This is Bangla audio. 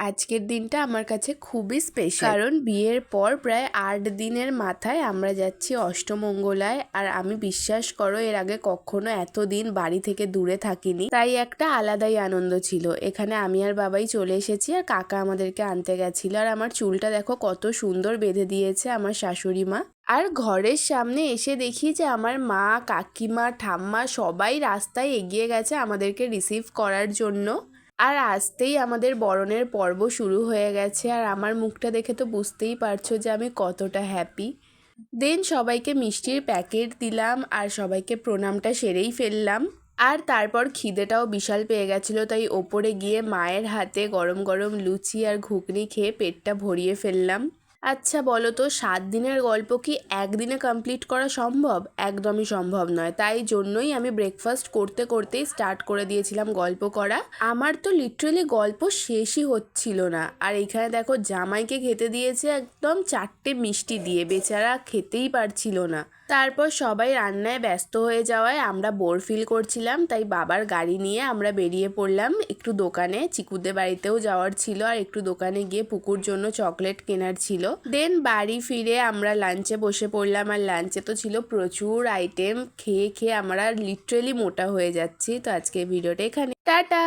আজকের দিনটা আমার কাছে খুবই স্পেশাল কারণ বিয়ের পর প্রায় আট দিনের মাথায় আমরা যাচ্ছি অষ্টমঙ্গলায় আর আমি বিশ্বাস করো এর আগে কখনো এতদিন বাড়ি থেকে দূরে থাকিনি। তাই একটা আলাদাই আনন্দ ছিল। এখানে আমি আর বাবাই চলে এসেছি আর কাকা আমাদেরকে আনতে গেছিল। আর আমার চুলটা দেখো কত সুন্দর বেঁধে দিয়েছে আমার শাশুড়ি মা। আর ঘরের সামনে এসে দেখি যে আমার মা কাকিমা ঠাম্মা সবাই রাস্তায় এগিয়ে গেছে আমাদেরকে রিসিভ করার জন্য। আর আসতেই আমাদের বরণের পর্ব শুরু হয়ে গেছে, আর আমার মুখটা দেখে তো বুঝতেই পারছ যে আমি কতটা হ্যাপি দেন সবাইকে মিষ্টির প্যাকেট দিলাম, আর সবাইকে প্রণামটা সেরেই ফেললাম। আর তারপর খিদেটাও বিশাল পেয়ে গেছিল, তাই ওপরে গিয়ে মায়ের হাতে গরম গরম লুচি আর ঘুগনি খেয়ে পেটটা ভরিয়ে ফেললাম। আচ্ছা বলো তো, সাত দিনের গল্প কি একদিনে কমপ্লিট করা সম্ভব? একদমই সম্ভব নয়। তাই জন্যই আমি ব্রেকফাস্ট করতে করতেই স্টার্ট করে দিয়েছিলাম গল্প করা। আমার তো লিটারেলি গল্প শেষই হচ্ছিল না। আর এখানে দেখো, জামাইকে খেতে দিয়েছে একদম চারটে মিষ্টি দিয়ে, বেচারা খেতেই পারছিল না। তারপর সবাই রান্নায় ব্যস্ত হয়ে যাওয়ায় আমরা বোর ফিল করছিলাম, তাই বাবার গাড়ি নিয়ে আমরা বেরিয়ে পড়লাম। একটু দোকানে, চিকুদের বাড়িতেও যাওয়ার ছিল আর একটু দোকানে গিয়ে পুকুর জন্য চকলেট কেনার ছিল। দেন বাড়ি ফিরে আমরা লাঞ্চে বসে পড়লাম আর লাঞ্চে তো ছিল প্রচুর আইটেম খেয়ে খেয়ে আমরা লিটারেলি মোটা হয়ে যাচ্ছি। তো আজকে ভিডিওটা এখানে। টাটা!